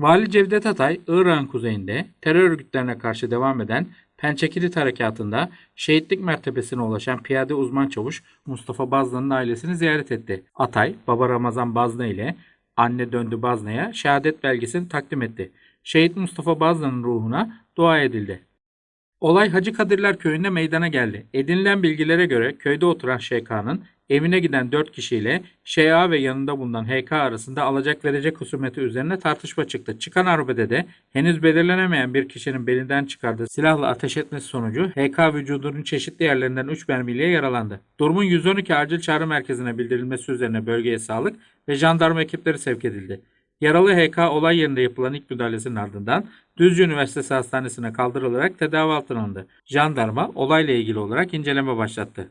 Vali Cevdet Atay, Irak'ın kuzeyinde terör örgütlerine karşı devam eden Pençekilit Harekatı'nda şehitlik mertebesine ulaşan piyade uzman çavuş Mustafa Bazlı'nın ailesini ziyaret etti. Atay, baba Ramazan Bazlı ile anne Döndü Bazlı'ya şehadet belgesini takdim etti. Şehit Mustafa Bazlı'nın ruhuna dua edildi. Olay Hacı Kadirler köyünde meydana geldi. Edinilen bilgilere göre köyde oturan Şeyka'nın evine giden 4 kişiyle Şeya ve yanında bulunan HK arasında alacak verecek husumeti üzerine tartışma çıktı. Çıkan arbede de henüz belirlenemeyen bir kişinin belinden çıkardığı silahla ateş etmesi sonucu HK vücudunun çeşitli yerlerinden 3 mermiyle yaralandı. Durumun 112 acil çağrı merkezine bildirilmesi üzerine bölgeye sağlık ve jandarma ekipleri sevk edildi. Yaralı HK olay yerinde yapılan ilk müdahalesinin ardından Düzce Üniversitesi Hastanesi'ne kaldırılarak tedavi altına alındı. Jandarma olayla ilgili olarak inceleme başlattı.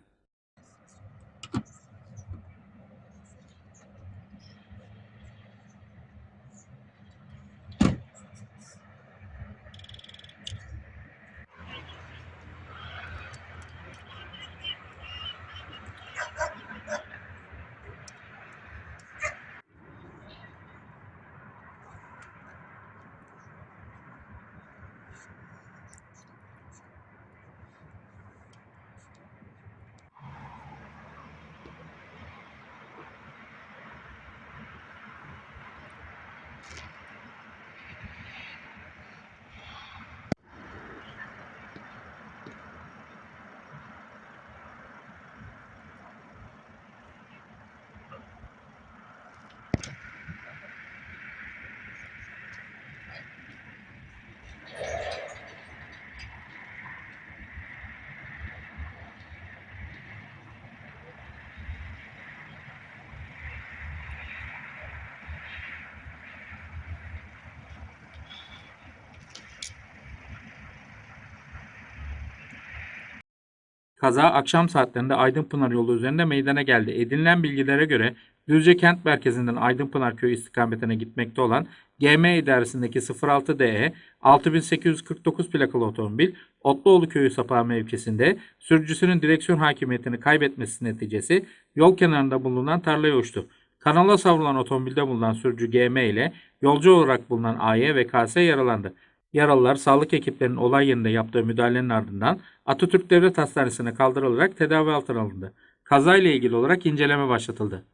Kaza akşam saatlerinde Aydınpınar yolu üzerinde meydana geldi. Edinilen bilgilere göre Düzce kent merkezinden Aydınpınar köyü istikametine gitmekte olan GM idaresindeki 06DE 6849 plakalı otomobil Otluoğlu köyü sapağı mevkisinde sürücüsünün direksiyon hakimiyetini kaybetmesi neticesi yol kenarında bulunan tarlaya uçtu. Kanala savrulan otomobilde bulunan sürücü GM ile yolcu olarak bulunan AY ve KS yaralandı. Yaralılar sağlık ekiplerinin olay yerinde yaptığı müdahalenin ardından Atatürk Devlet Hastanesi'ne kaldırılarak tedavi altına alındı. Kazayla ilgili olarak inceleme başlatıldı.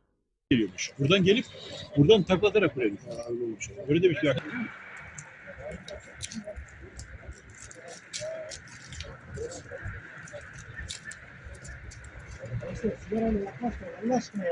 geliyormuş. Buradan gelip buradan taklatarak buraya düşüyor. Böyle de bir şey. Allah aşkına ya.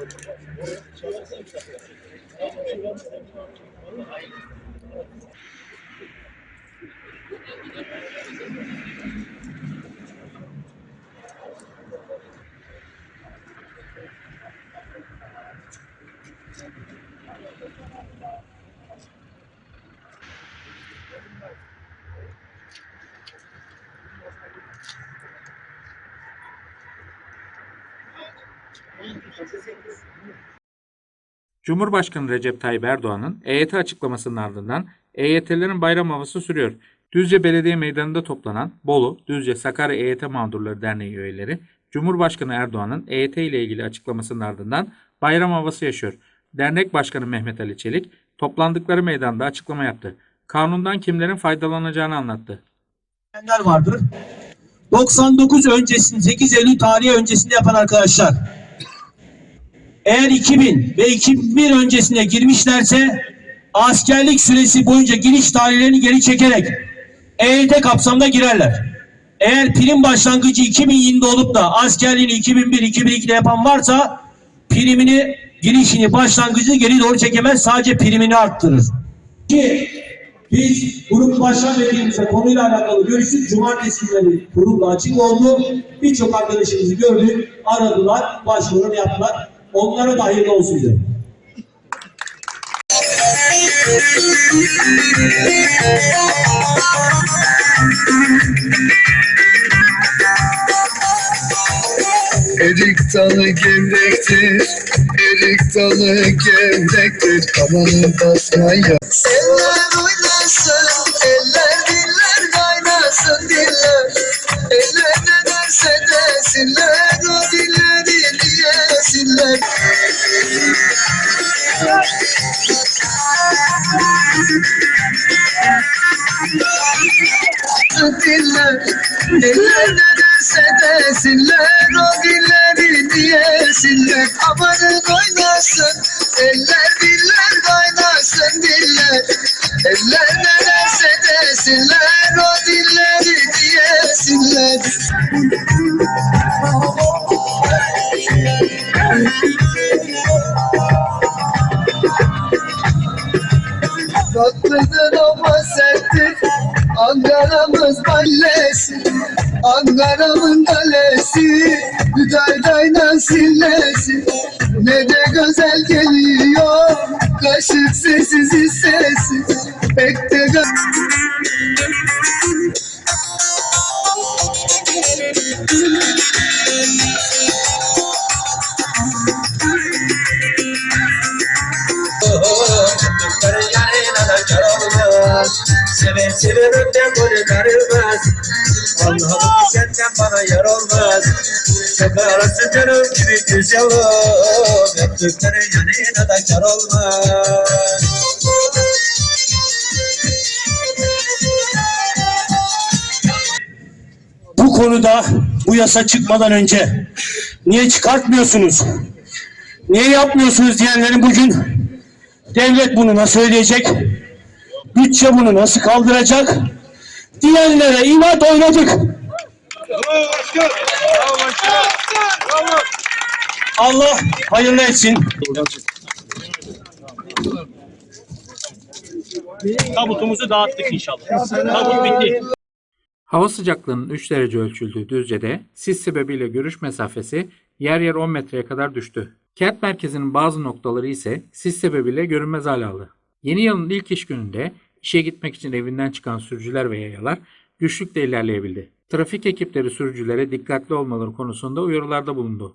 Thank you. Cumhurbaşkanı Recep Tayyip Erdoğan'ın EYT açıklamasının ardından EYT'lerin bayram havası sürüyor. Düzce Belediye Meydanı'nda toplanan Bolu, Düzce, Sakarya EYT Mağdurları Derneği üyeleri, Cumhurbaşkanı Erdoğan'ın EYT ile ilgili açıklamasının ardından bayram havası yaşıyor. Dernek Başkanı Mehmet Ali Çelik, toplandıkları meydanda açıklama yaptı. Kanundan kimlerin faydalanacağını anlattı. vardır. 99 öncesinde 8 Eylül tarihi öncesinde yapan arkadaşlar eğer 2000 ve 2001 öncesine girmişlerse askerlik süresi boyunca giriş tarihlerini geri çekerek EYT kapsamında girerler. Eğer prim başlangıcı 2000 yılında olup da askerliğini 2001-2002'de yapan varsa primini girişini başlangıcını geri doğru çekemez sadece primini arttırır. İki, Biz grup başkan vekilimize konuyla alakalı görüştük. Cumartesi günleri kurumla açık oldu. Birçok arkadaşımızı gördük. Aradılar, başvurularını yaptılar. Onlara da hayırlı olsun diyorum. Erik dalı gevrektir, erik dalı gevrektir, kamanı basmaya. Olmaz Seven seven öpten boyu darılmaz Allah'ım senden bana yar olmaz arası canım gibi güzel ol Yaptıkların yanına da kar olmaz konuda bu yasa çıkmadan önce niye çıkartmıyorsunuz? Niye yapmıyorsunuz diyenlerin bugün devlet bunu nasıl ödeyecek? Bütçe bunu nasıl kaldıracak? Diyenlere inat oynadık. Allah hayırlı etsin. Tabutumuzu dağıttık inşallah. Tabut bitti. Hava sıcaklığının 3 derece ölçüldüğü Düzce'de sis sebebiyle görüş mesafesi yer yer 10 metreye kadar düştü. Kent merkezinin bazı noktaları ise sis sebebiyle görünmez hale aldı. Yeni yılın ilk iş gününde işe gitmek için evinden çıkan sürücüler ve yayalar güçlükle ilerleyebildi. Trafik ekipleri sürücülere dikkatli olmaları konusunda uyarılarda bulundu.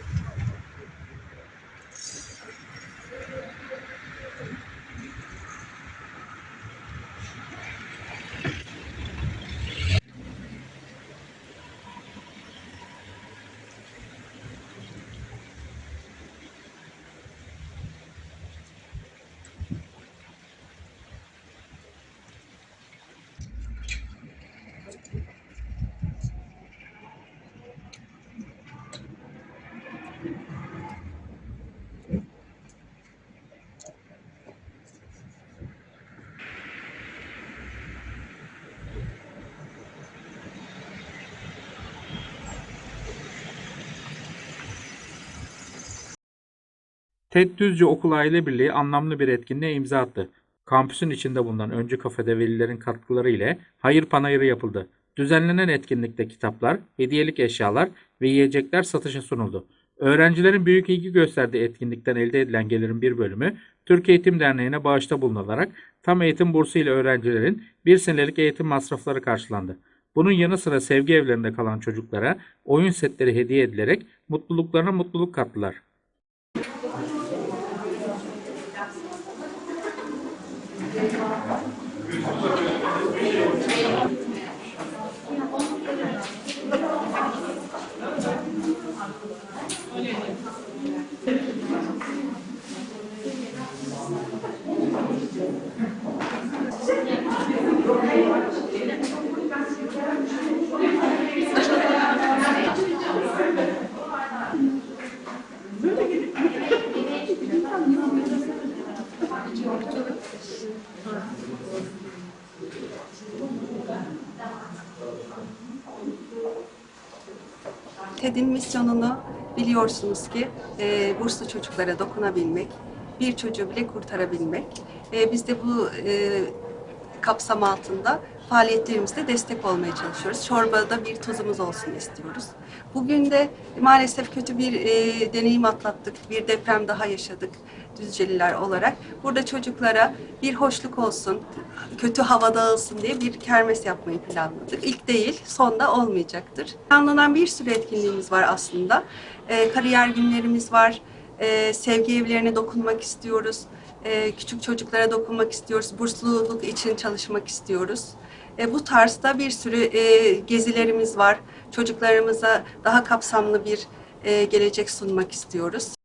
TED Düzce Okul Aile Birliği anlamlı bir etkinliğe imza attı. Kampüsün içinde bulunan öncü kafede velilerin katkıları ile hayır panayırı yapıldı. Düzenlenen etkinlikte kitaplar, hediyelik eşyalar ve yiyecekler satışa sunuldu. Öğrencilerin büyük ilgi gösterdiği etkinlikten elde edilen gelirin bir bölümü Türk Eğitim Derneği'ne bağışta bulunularak tam eğitim bursu ile öğrencilerin bir senelik eğitim masrafları karşılandı. Bunun yanı sıra sevgi evlerinde kalan çocuklara oyun setleri hediye edilerek mutluluklarına mutluluk kattılar. TED'in misyonunu biliyorsunuz ki e, burslu çocuklara dokunabilmek, bir çocuğu bile kurtarabilmek. E, biz de bu e, kapsam altında faaliyetlerimizde destek olmaya çalışıyoruz. Çorbada bir tuzumuz olsun istiyoruz. Bugün de maalesef kötü bir e, deneyim atlattık. Bir deprem daha yaşadık Düzceliler olarak. Burada çocuklara bir hoşluk olsun, kötü hava dağılsın diye bir kermes yapmayı planladık. İlk değil, sonda olmayacaktır. Planlanan bir sürü etkinliğimiz var aslında. E, kariyer günlerimiz var, e, sevgi evlerine dokunmak istiyoruz. E, küçük çocuklara dokunmak istiyoruz. Bursluluk için çalışmak istiyoruz. E, bu tarzda bir sürü e, gezilerimiz var. Çocuklarımıza daha kapsamlı bir e, gelecek sunmak istiyoruz.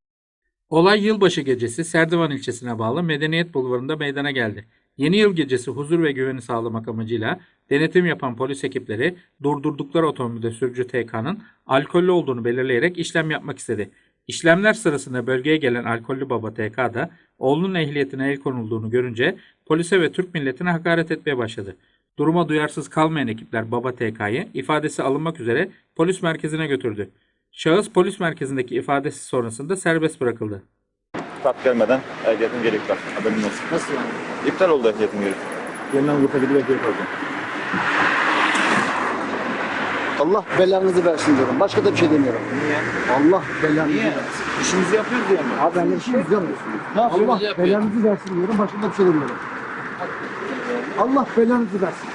Olay yılbaşı gecesi Serdivan ilçesine bağlı Medeniyet Bulvarı'nda meydana geldi. Yeni yıl gecesi huzur ve güveni sağlamak amacıyla denetim yapan polis ekipleri durdurdukları otomobilde sürücü TK'nın alkollü olduğunu belirleyerek işlem yapmak istedi. İşlemler sırasında bölgeye gelen alkollü baba TK da oğlunun ehliyetine el konulduğunu görünce polise ve Türk milletine hakaret etmeye başladı. Duruma duyarsız kalmayan ekipler baba TK'yı ifadesi alınmak üzere polis merkezine götürdü. Şahıs polis merkezindeki ifadesi sonrasında serbest bırakıldı. Tat gelmeden ehliyetim geri iptal. Haberin olsun. Nasıl yani? İptal oldu ehliyetim geri. Yeniden grupa gidiyor geri kalacağım. Allah belanızı versin diyorum. Başka da bir şey demiyorum. Niye? Allah belanızı versin. İşimizi yapıyoruz diye mi? Abi ben de işimiz yapmıyorsunuz. Allah belanızı versin diyorum. Başka da bir şey demiyorum. Allah belanızı versin.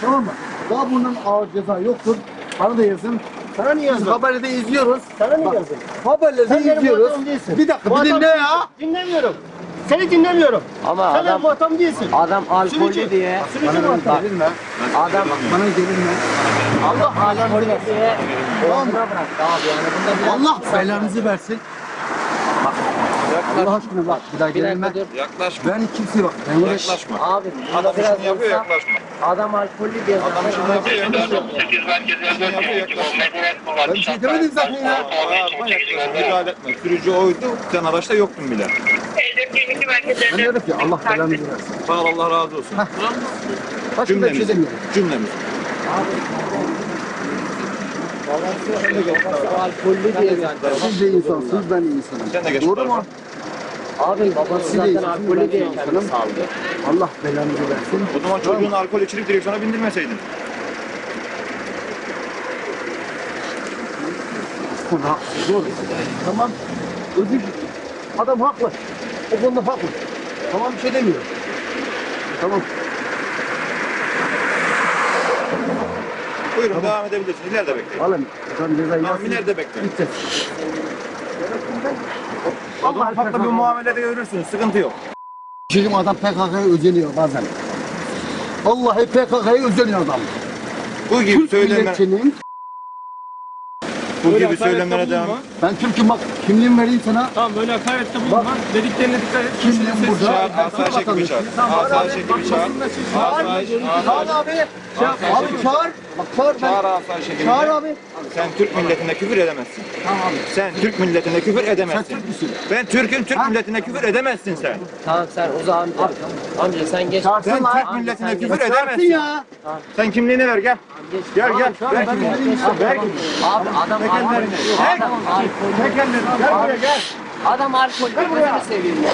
Tamam mı? Daha bundan ağır ceza yoktur. Bana da yazın. Sana niye yazın? Haberi de izliyoruz. Sana niye yazın? Haberleri de izliyoruz. Bir dakika bir dinle ya. Dinlemiyorum. Seni dinlemiyorum. Ama Sen adam adam değilsin. adam alkollü Sürücü. diye Sürücü mü adam? adam Bana gelinme. Allah versin. diye Tamam mı? Allah belanızı versin. Allah aşkına bak bir daha bir dakika dur. Yaklaşma. Ben kimseye bak. Ben. Yaklaşma. Abi Adam biraz işini yapıyor olsa yaklaşma. adam alkollü diye Adam zaten işini yapıyor yaklaşma. İşini yapıyor yaklaşma. Ben bir şey demedim zaten ya. Bağırma yaklaşma. Müdahale etme. Sürücü oydu. Sen araçta yoktun bile. Ben diyorum ki Allah belanızı versin. Sağ ol Allah razı olsun. Başka da bir şey Cümlemiz. demiyorum. Cümlemiz. alkollü diye zaten. Siz de insansınız, ben de insanım. Sen de geç. Doğru mu? Abi babası zaten alkollü diye kendini saldı. Allah belanızı versin. O zaman çocuğun alkol içirip direksiyona bindirmeseydin. Bu haksız, doğru. Tamam. Özür Adam haklı. O konuda haklı. Tamam bir şey demiyorum. Tamam. Buyurun devam edebilirsiniz. İleride bekleyin. Alın. Adam cezayı Tamam yazsın. ileride bekleyin. Bitti. O zaman farklı bir muamelede görürsünüz. Sıkıntı yok. Bizim adam PKK'ya özeniyor bazen. Vallahi PKK'ya özeniyor adam. Bu gibi Türk söylemler, milletinin, bu gibi söylemlere devam. ben Türk'üm bak kimliğimi vereyim sana. Tamam böyle hakarette bulunma. Dediklerine dikkat et. Kimliğim burada. Çağır, asayiş ekibi çağır. Asayiş ekibi çağır. Asayiş, Çağır abi. Abi çağır. Bak çağır ben. Çağır asayiş ekibini. Çağır abi. Sen Türk milletine küfür edemezsin. Tamam abi. Sen Türk milletine küfür Sen edemezsin. Türk müsün? Ben Türk'üm, Türk milletine küfür edemezsin sen. Tamam sen uza amca. Amca sen geç. Çağırsın Sen. Türk milletine sen küfür Çağırsın edemezsin. ya. Sen kimliğini ver gel. Geç. Gel gel. Ver ben kimliğini. Ver kimliğini. Abi adam Tek ellerini. alkollü. Tek. Adam alkollü. Tek ellerini. Gel buraya gel. Adam alkollü. Gözünü seveyim ya.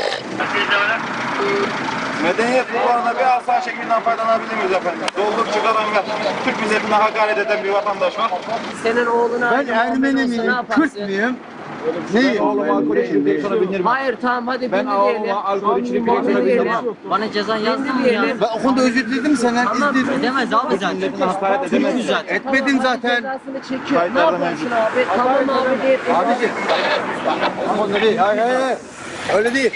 Medeniyet kuralına bir asayiş ekibinden faydalanabilir miyiz efendim? Doldur çıkaran ver. Türk milletine hakaret eden bir vatandaş var. Senin oğluna Ben Ermeni miyim? Kürt müyüm? Neyi? Oğlum alkol içip direksiyona bindirmem. Hayır tamam hadi Ben bindi diyelim. oğluma alkol içip direksiyona diyelim. bindirmem. Bana ceza yazdın mı ya? Ben o konuda özür diledim senden. Tamam izledim. edemez abi zaten. Hakaret edemez. Etmedin zaten. Cezasını çekiyor. Ne yapıyorsun abi? Tamam abi deyip Abici. O konuda değil. Hayır hayır hayır. Öyle değil.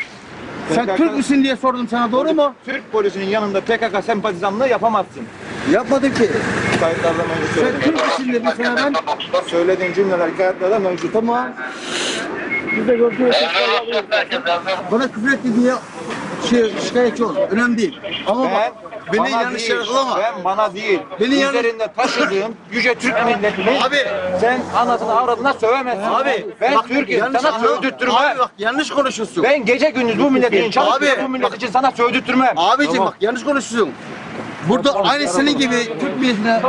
Sen Türk müsün diye sordum sana doğru mu? Türk polisinin yanında PKK sempatizanlığı yapamazsın. Yapmadım ki. Kayıtlarda mevcut Sen söyledim. Türk müsün dedim sana ben. Söylediğin cümleler kayıtlarda mevcut. Tamam. Bana küfür etti diye şey, şikayetçi ol. Önemli değil. Ama Ben, bak, beni bana yanlış değil, yargılama. Ben bana değil. Beni yanlış- üzerinde taşıdığım yüce Türk milletini Abi. sen anasını avradına sövemezsin. Abi ben bak, Türk'üm sana anla- sövdürtürmem. Abi bak yanlış konuşuyorsun. Ben gece gündüz bu milletin çalıştığım Abi, bu millet için sana sövdürtürmem. Abicim bak yanlış konuşuyorsun. Burada aynı senin gibi Türk milletine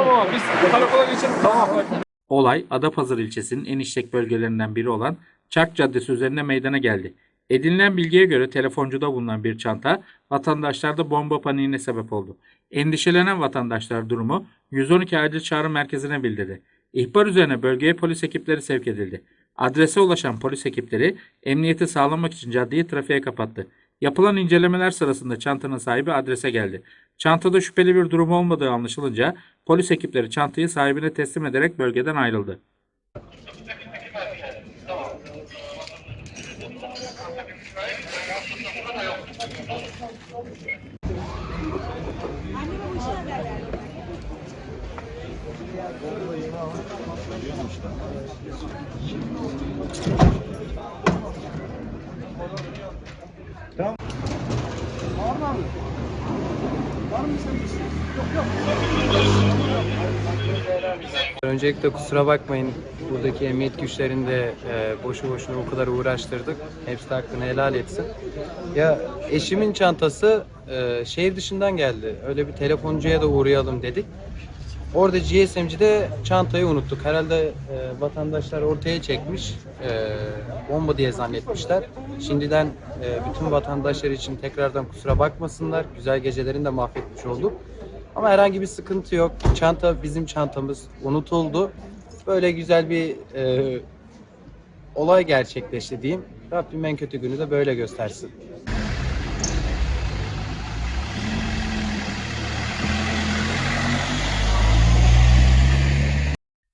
Olay Adapazarı ilçesinin en işlek bölgelerinden biri olan Çark Caddesi üzerinde meydana geldi. Edinilen bilgiye göre telefoncuda bulunan bir çanta vatandaşlarda bomba paniğine sebep oldu. Endişelenen vatandaşlar durumu 112 acil çağrı merkezine bildirdi. İhbar üzerine bölgeye polis ekipleri sevk edildi. Adrese ulaşan polis ekipleri emniyeti sağlamak için caddeyi trafiğe kapattı. Yapılan incelemeler sırasında çantanın sahibi adrese geldi. Çantada şüpheli bir durum olmadığı anlaşılınca polis ekipleri çantayı sahibine teslim ederek bölgeden ayrıldı. Tamam. Var mı abi? Var mı sen? Şey? Yok yok. Öncelikle kusura bakmayın buradaki emniyet güçlerinde e, boşu boşuna o kadar uğraştırdık. Hepsi de hakkını helal etsin. Ya eşimin çantası e, şehir dışından geldi. Öyle bir telefoncuya da uğrayalım dedik. Orada GSM'cide çantayı unuttuk. Herhalde e, vatandaşlar ortaya çekmiş. E, bomba diye zannetmişler. Şimdiden e, bütün vatandaşlar için tekrardan kusura bakmasınlar. Güzel gecelerini de mahvetmiş olduk. Ama herhangi bir sıkıntı yok. Çanta bizim çantamız unutuldu. Böyle güzel bir e, olay gerçekleşti diyeyim. Rabbim en kötü günü de böyle göstersin.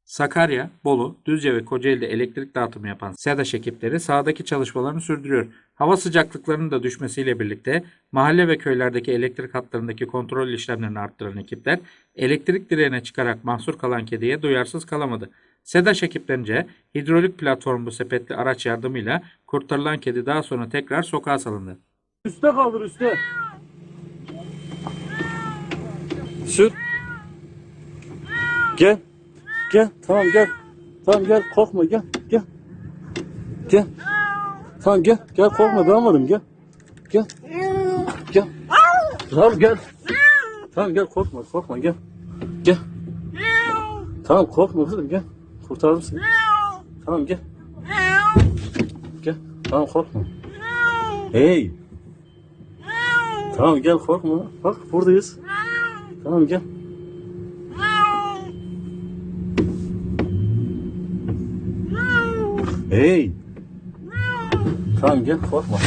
Sakarya, Bolu, Düzce ve Kocaeli'de elektrik dağıtımı yapan SEDAŞ ekipleri sahadaki çalışmalarını sürdürüyor. Hava sıcaklıklarının da düşmesiyle birlikte mahalle ve köylerdeki elektrik hatlarındaki kontrol işlemlerini arttıran ekipler elektrik direğine çıkarak mahsur kalan kediye duyarsız kalamadı. SEDAŞ ekiplerince hidrolik platformlu sepetli araç yardımıyla kurtarılan kedi daha sonra tekrar sokağa salındı. Üste kaldır üste. Sür. Gel. Gel. Tamam gel. Tamam gel korkma gel. Gel. Gel. Tamam gel. Gel korkma damadım gel. Gel. Gel. Tamam gel. Tamam gel korkma korkma gel. Gel. Tamam korkma kızım gel. Kurtarırım seni. Tamam gel. Gel. Tamam korkma. Hey. Tamam gel korkma. Bak buradayız. Tamam gel. Hey. Tamam gel korkma.